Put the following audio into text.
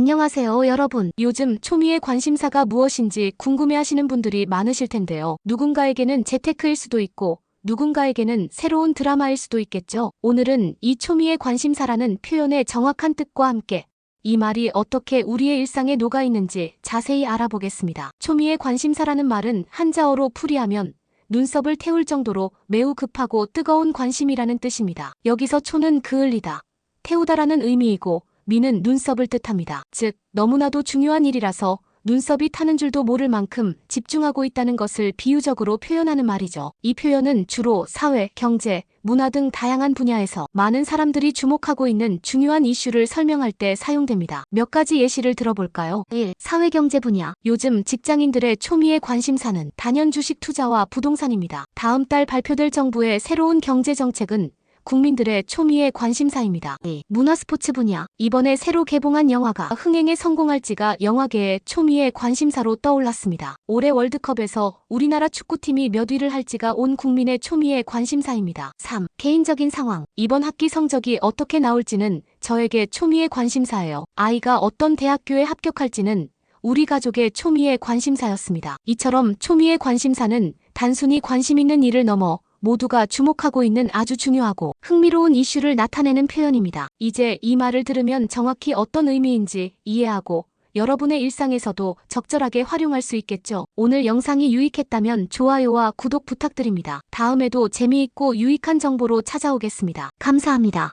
안녕하세요, 여러분. 요즘 초미의 관심사가 무엇인지 궁금해하시는 분들이 많으실 텐데요. 누군가에게는 재테크일 수도 있고, 누군가에게는 새로운 드라마일 수도 있겠죠. 오늘은 이 초미의 관심사라는 표현의 정확한 뜻과 함께 이 말이 어떻게 우리의 일상에 녹아 있는지 자세히 알아보겠습니다. 초미의 관심사라는 말은 한자어로 풀이하면 눈썹을 태울 정도로 매우 급하고 뜨거운 관심이라는 뜻입니다. 여기서 초는 그을리다, 태우다라는 의미이고 미는 눈썹을 뜻합니다. 즉, 너무나도 중요한 일이라서 눈썹이 타는 줄도 모를 만큼 집중하고 있다는 것을 비유적으로 표현하는 말이죠. 이 표현은 주로 사회, 경제, 문화 등 다양한 분야에서 많은 사람들이 주목하고 있는 중요한 이슈를 설명할 때 사용됩니다. 몇 가지 예시를 들어볼까요? 1. 사회경제 분야. 요즘 직장인들의 초미의 관심사는 단연 주식 투자와 부동산입니다. 다음 달 발표될 정부의 새로운 경제 정책은 국민들의 초미의 관심사입니다. 2. 문화 스포츠 분야. 이번에 새로 개봉한 영화가 흥행에 성공할지가 영화계의 초미의 관심사로 떠올랐습니다. 올해 월드컵에서 우리나라 축구팀이 몇 위를 할지가 온 국민의 초미의 관심사입니다. 3. 개인적인 상황. 이번 학기 성적이 어떻게 나올지는 저에게 초미의 관심사예요. 아이가 어떤 대학교에 합격할지는 우리 가족의 초미의 관심사였습니다. 이처럼 초미의 관심사는 단순히 관심 있는 일을 넘어 모두가 주목하고 있는 아주 중요하고 흥미로운 이슈를 나타내는 표현입니다. 이제 이 말을 들으면 정확히 어떤 의미인지 이해하고 여러분의 일상에서도 적절하게 활용할 수 있겠죠. 오늘 영상이 유익했다면 좋아요와 구독 부탁드립니다. 다음에도 재미있고 유익한 정보로 찾아오겠습니다. 감사합니다.